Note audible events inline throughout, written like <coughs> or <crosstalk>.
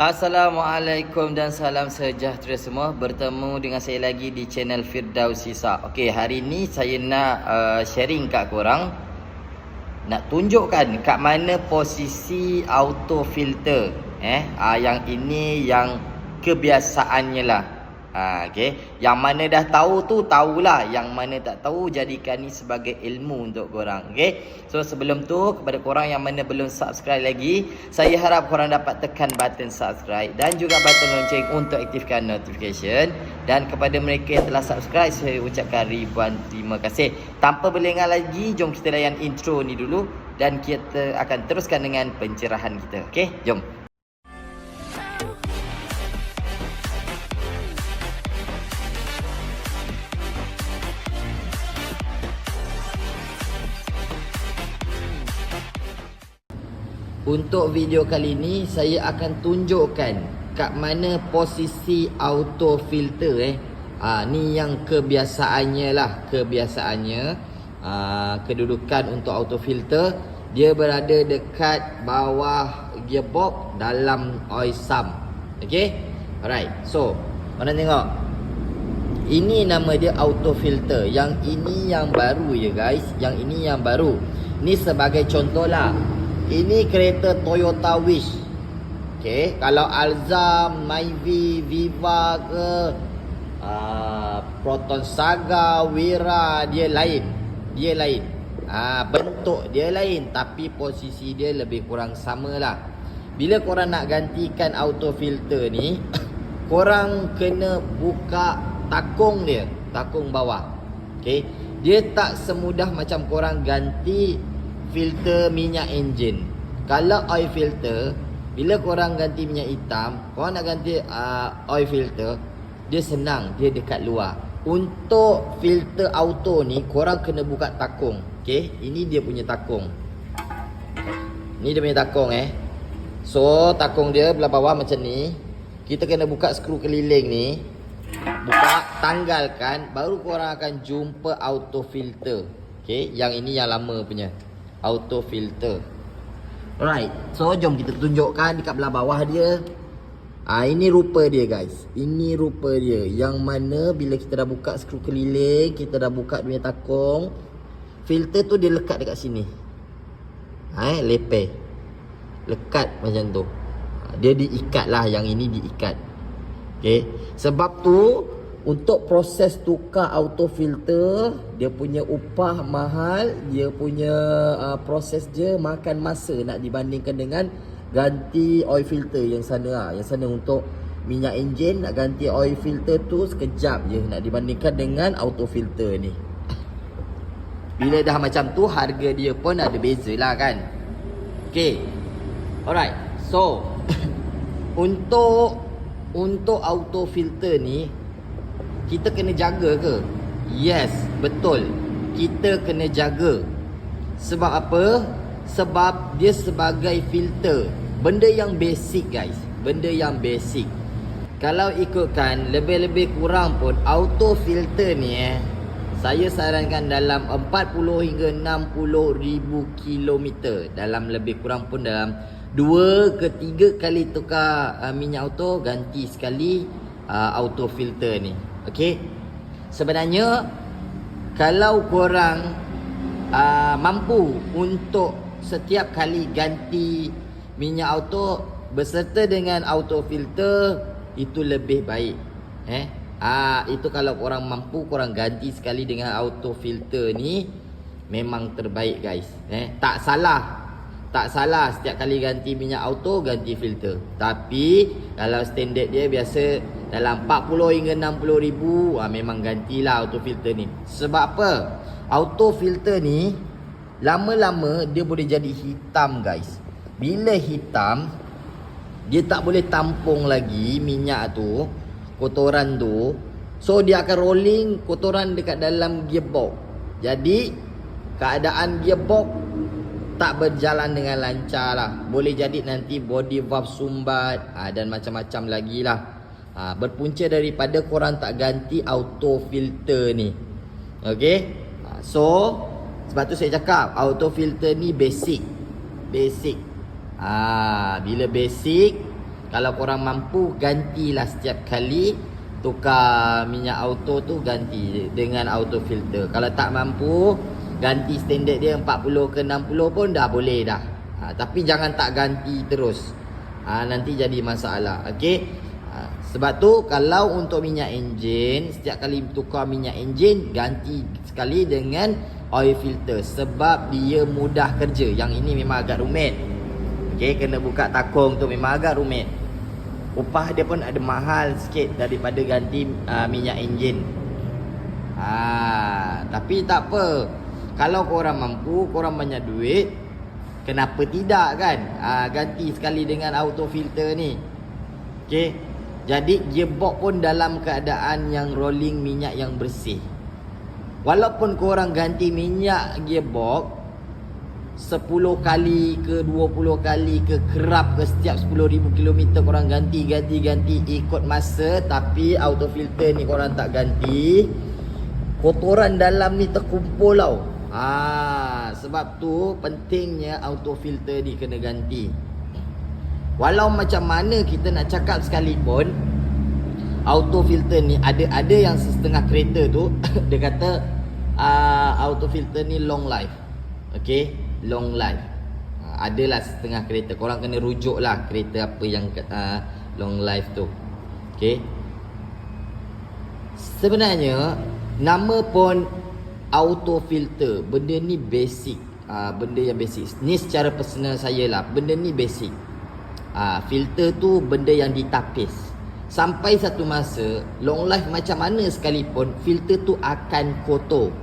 Assalamualaikum dan salam sejahtera semua. Bertemu dengan saya lagi di channel Firdaus Sisa Okey, hari ni saya nak uh, sharing kat korang. Nak tunjukkan kat mana posisi auto filter eh, uh, Yang ini yang kebiasaannya lah Ha, okay. Yang mana dah tahu tu tahulah. Yang mana tak tahu jadikan ni sebagai ilmu untuk korang okay. So sebelum tu kepada korang yang mana belum subscribe lagi Saya harap korang dapat tekan button subscribe Dan juga button lonceng untuk aktifkan notification. Dan kepada mereka yang telah subscribe Saya ucapkan ribuan terima kasih. Tanpa berlengah lagi Jom kita layan intro ni dulu Dan kita akan teruskan dengan pencerahan kita Okay jom Untuk video kali ni saya akan tunjukkan kat mana posisi auto filter eh. Ah ni yang kebiasaannya lah, kebiasaannya ah kedudukan untuk auto filter dia berada dekat bawah gearbox dalam oil sump. Okey? Alright. So, mana tengok? Ini nama dia auto filter. Yang ini yang baru ya guys. Yang ini yang baru. Ni sebagai contoh lah. Ini kereta Toyota Wish. Okey, kalau Alza, Myvi, Viva ke uh, Proton Saga, Wira dia lain. Dia lain. Ah uh, bentuk dia lain tapi posisi dia lebih kurang samalah. Bila korang nak gantikan auto filter ni, <coughs> korang kena buka takung dia, takung bawah. Okey. Dia tak semudah macam korang ganti filter minyak enjin. Kalau oil filter, bila korang ganti minyak hitam, korang nak ganti uh, oil filter, dia senang, dia dekat luar. Untuk filter auto ni, korang kena buka takung. Okay, ini dia punya takung. Ni dia punya takung eh. So, takung dia belah bawah macam ni. Kita kena buka skru keliling ni. Buka, tanggalkan, baru korang akan jumpa auto filter. Okay, yang ini yang lama punya auto filter. Alright, so jom kita tunjukkan dekat belah bawah dia. Ah ini rupa dia guys. Ini rupa dia yang mana bila kita dah buka skru keliling, kita dah buka dia takung, filter tu dia lekat dekat sini. Ha, eh, lepeh. Lekat macam tu. Ah, dia diikat lah yang ini diikat. Okay. Sebab tu untuk proses tukar auto filter dia punya upah mahal dia punya uh, proses dia makan masa nak dibandingkan dengan ganti oil filter yang sana lah. yang sana untuk minyak enjin nak ganti oil filter tu sekejap je nak dibandingkan dengan auto filter ni. Bila dah macam tu harga dia pun ada beza lah kan. Okay Alright. So <coughs> Untuk Untuk auto filter ni kita kena jaga ke? Yes, betul. Kita kena jaga. Sebab apa? Sebab dia sebagai filter. Benda yang basic guys. Benda yang basic. Kalau ikutkan lebih-lebih kurang pun auto filter ni eh. Saya sarankan dalam 40 hingga 60 ribu kilometer. Dalam lebih kurang pun dalam 2 ke 3 kali tukar uh, minyak auto ganti sekali uh, auto filter ni. Okey. Sebenarnya kalau korang uh, mampu untuk setiap kali ganti minyak auto beserta dengan auto filter itu lebih baik. Eh? Ah itu kalau korang mampu korang ganti sekali dengan auto filter ni memang terbaik guys. Eh tak salah. Tak salah setiap kali ganti minyak auto ganti filter. Tapi kalau standard dia biasa dalam 40 hingga 60 ribu ha, Memang gantilah auto filter ni. Sebab apa? Auto filter ni Lama-lama dia boleh jadi hitam guys. Bila hitam Dia tak boleh tampung lagi minyak tu Kotoran tu. So dia akan rolling kotoran dekat dalam gearbox. Jadi Keadaan gearbox Tak berjalan dengan lancar lah. Boleh jadi nanti body valve sumbat ha, Dan macam-macam lagi lah ha, Berpunca daripada korang tak ganti auto filter ni Okay ha, So Sebab tu saya cakap Auto filter ni basic Basic ha, Bila basic Kalau korang mampu gantilah setiap kali tukar minyak auto tu ganti dengan auto filter. Kalau tak mampu ganti standard dia 40 ke 60 pun dah boleh dah. Ha, tapi jangan tak ganti terus. Ha, nanti jadi masalah. Okey. Sebab tu kalau untuk minyak enjin setiap kali tukar minyak enjin ganti sekali dengan oil filter sebab dia mudah kerja. Yang ini memang agak rumit. Okey, kena buka takung tu memang agak rumit upah dia pun ada mahal sikit daripada ganti uh, minyak enjin. Ha, tapi tak apa. Kalau korang mampu, korang banyak duit, kenapa tidak kan? Ha, ganti sekali dengan auto filter ni. Okey. Jadi gearbox pun dalam keadaan yang rolling minyak yang bersih. Walaupun korang ganti minyak gearbox, 10 kali ke 20 kali ke kerap ke setiap 10,000 km korang ganti ganti ganti ikut masa. Tapi auto filter ni korang tak ganti. Kotoran dalam ni terkumpul tau. Ha, sebab tu pentingnya auto filter ni kena ganti walau macam mana kita nak cakap sekalipun auto filter ni ada ada yang setengah kereta tu <laughs> dia kata uh, auto filter ni long life okay long life. Uh, adalah setengah kereta. Korang kena rujuk lah kereta apa yang uh, long life tu. Okay. Sebenarnya nama pun auto filter. Benda ni basic. Uh, benda yang basic. Ni secara personal saya lah. Benda ni basic. Uh, filter tu benda yang ditapis. Sampai satu masa long life macam mana sekalipun filter tu akan kotor.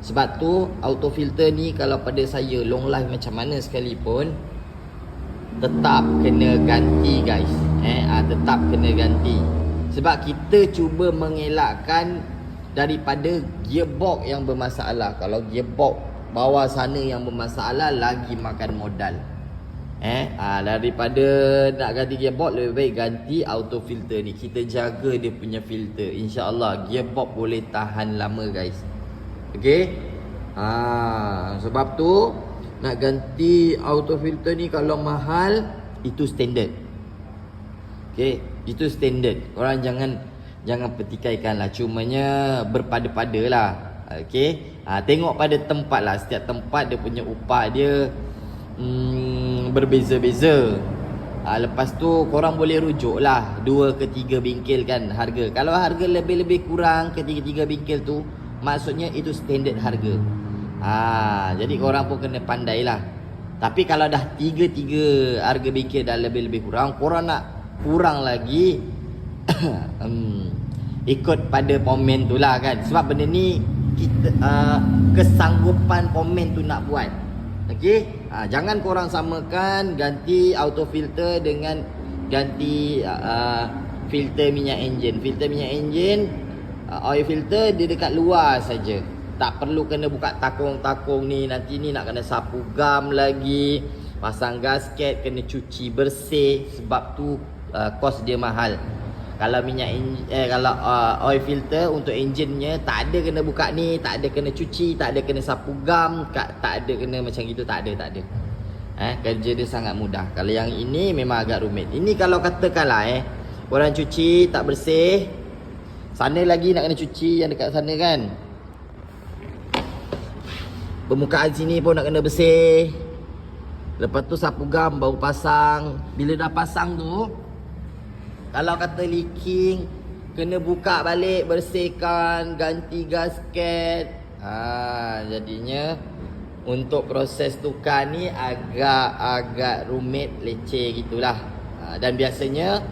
Sebab tu auto filter ni kalau pada saya long life macam mana sekalipun tetap kena ganti guys. Eh ha, tetap kena ganti. Sebab kita cuba mengelakkan daripada gearbox yang bermasalah. Kalau gearbox bawah sana yang bermasalah lagi makan modal. Eh ha, daripada nak ganti gearbox lebih baik ganti auto filter ni. Kita jaga dia punya filter. Insya-Allah gearbox boleh tahan lama guys. Okey. Ha, sebab tu nak ganti auto filter ni kalau mahal itu standard. Okey, itu standard. Orang jangan jangan petikaikanlah cumanya berpada-pada lah. Okey. Ha, tengok pada tempat lah. Setiap tempat dia punya upah dia hmm, berbeza-beza. Ha, lepas tu korang boleh rujuk lah Dua ke tiga bingkil kan harga. Kalau harga lebih-lebih kurang ke tiga-tiga bingkil tu Maksudnya itu standard harga. Ha, Jadi korang pun kena pandai lah. Tapi kalau dah tiga-tiga harga bikir dah lebih-lebih kurang Korang nak kurang lagi <coughs> hmm, Ikut pada pomen tu lah kan. Sebab benda ni kita uh, Kesanggupan pomen tu nak buat Okay ha, Jangan korang samakan ganti auto filter dengan Ganti uh, filter minyak enjin Filter minyak enjin uh, oil filter dia dekat luar saja. Tak perlu kena buka takung-takung ni. Nanti ni nak kena sapu gam lagi. Pasang gasket, kena cuci bersih. Sebab tu uh, kos dia mahal. Kalau minyak eh kalau uh, oil filter untuk enjinnya tak ada kena buka ni, tak ada kena cuci, tak ada kena sapu gam, tak, tak ada kena macam gitu, tak ada, tak ada. Eh kerja dia sangat mudah. Kalau yang ini memang agak rumit. Ini kalau katakanlah eh orang cuci tak bersih, sana lagi nak kena cuci yang dekat sana kan Permukaan sini pun nak kena bersih Lepas tu sapu gam baru pasang Bila dah pasang tu Kalau kata leaking Kena buka balik bersihkan Ganti gasket. Ha, Jadinya Untuk proses tukar ni agak-agak rumit leceh gitulah. Ha, Dan biasanya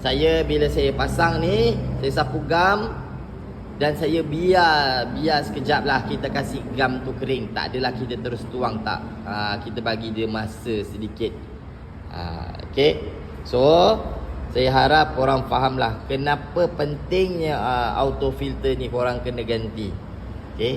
saya bila saya pasang ni Saya sapu gam Dan saya biar Biar sekejap lah Kita kasih gam tu kering. Tak adalah kita terus tuang tak. Ha, Kita bagi dia masa sedikit. Ha, Okay So Saya harap korang faham lah Kenapa pentingnya uh, Auto filter ni korang kena ganti. Okay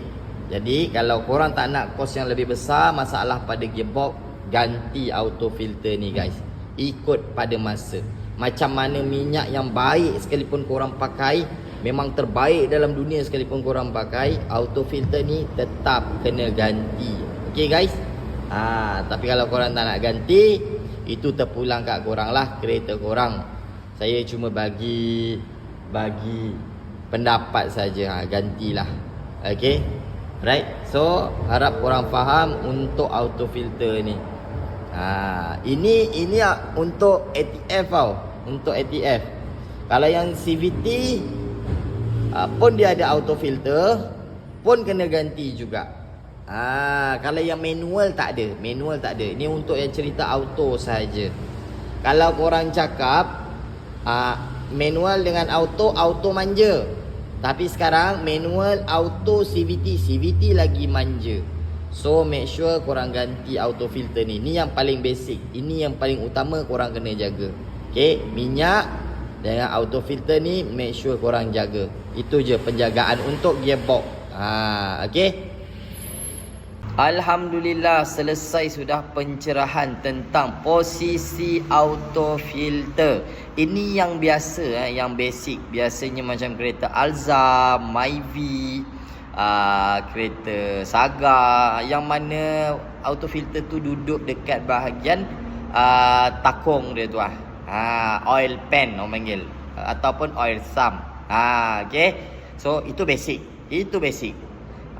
Jadi kalau korang tak nak kos yang lebih besar Masalah pada gearbox Ganti auto filter ni guys. Ikut pada masa. Macam mana minyak yang baik sekalipun korang pakai Memang terbaik dalam dunia sekalipun korang pakai Auto filter ni tetap kena ganti. Okay guys? Ha, Tapi kalau korang tak nak ganti Itu terpulang kat korang lah kereta korang. Saya cuma bagi bagi pendapat saja. Ha, gantilah. Okay. Right. So harap korang faham untuk auto filter ni. Ha, ini ini untuk ATF tau. Untuk ATF. Kalau yang CVT uh, pun dia ada auto filter pun kena ganti juga. Ah, kalau yang manual tak ada, manual tak ada. Ini untuk yang cerita auto saja. Kalau korang cakap ah, manual dengan auto, auto manja. Tapi sekarang manual auto CVT, CVT lagi manja. So make sure korang ganti auto filter ni. Ni yang paling basic. Ini yang paling utama korang kena jaga. Okay, minyak dengan auto filter ni make sure korang jaga. Itu je penjagaan untuk gearbox. Ha, okay. Alhamdulillah selesai sudah pencerahan tentang posisi auto filter. Ini yang biasa eh, yang basic. Biasanya macam kereta Alza, Myvi, uh, kereta Saga yang mana auto filter tu duduk dekat bahagian uh, takung dia tu ah. Ha, oil pan orang panggil ataupun oil sump. Ha, okay. So itu basic. Itu basic.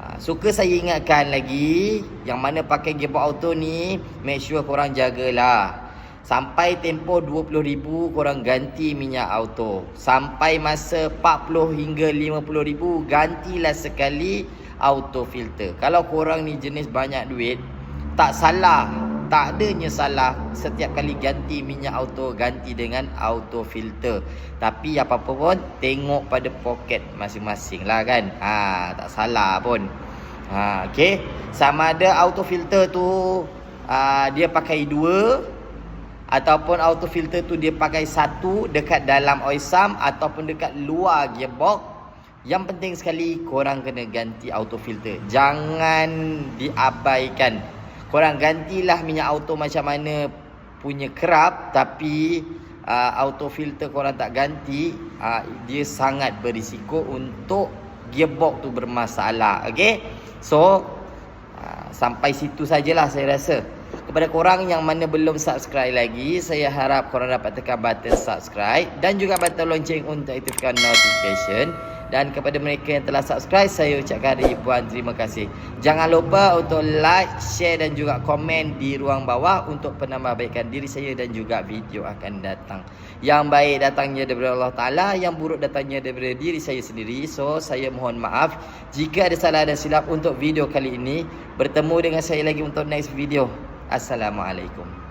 Ha, suka saya ingatkan lagi Yang mana pakai gearbox auto ni Make sure korang jagalah. Sampai tempoh RM20,000 korang ganti minyak auto. Sampai masa RM40 hingga RM50,000 Gantilah sekali auto filter. Kalau korang ni jenis banyak duit Tak salah Tak adanya salah Setiap kali ganti minyak auto Ganti dengan auto filter. Tapi apa-apa pun Tengok pada poket masing-masing lah kan? Ha, Tak salah pun. Ha, Okay Sama ada auto filter tu uh, Dia pakai dua Ataupun auto filter tu dia pakai satu Dekat dalam oil sump Ataupun dekat luar gearbox. Yang penting sekali korang kena ganti auto filter. Jangan diabaikan. Korang gantilah minyak auto macam mana punya kerap tapi uh, auto filter korang tak ganti, uh, dia sangat berisiko untuk gearbox tu bermasalah. Okay? So, uh, sampai situ sajalah saya rasa. Kepada korang yang mana belum subscribe lagi, saya harap korang dapat tekan button subscribe dan juga button lonceng untuk aktifkan notification. Dan kepada mereka yang telah subscribe Saya ucapkan ribuan terima kasih. Jangan lupa untuk like, share dan juga komen di ruang bawah Untuk penambahbaikan diri saya dan juga video akan datang. Yang baik datangnya daripada Allah Ta'ala Yang buruk datangnya daripada diri saya sendiri. So saya mohon maaf Jika ada salah dan silap untuk video kali ini. Bertemu dengan saya lagi untuk next video. Assalamualaikum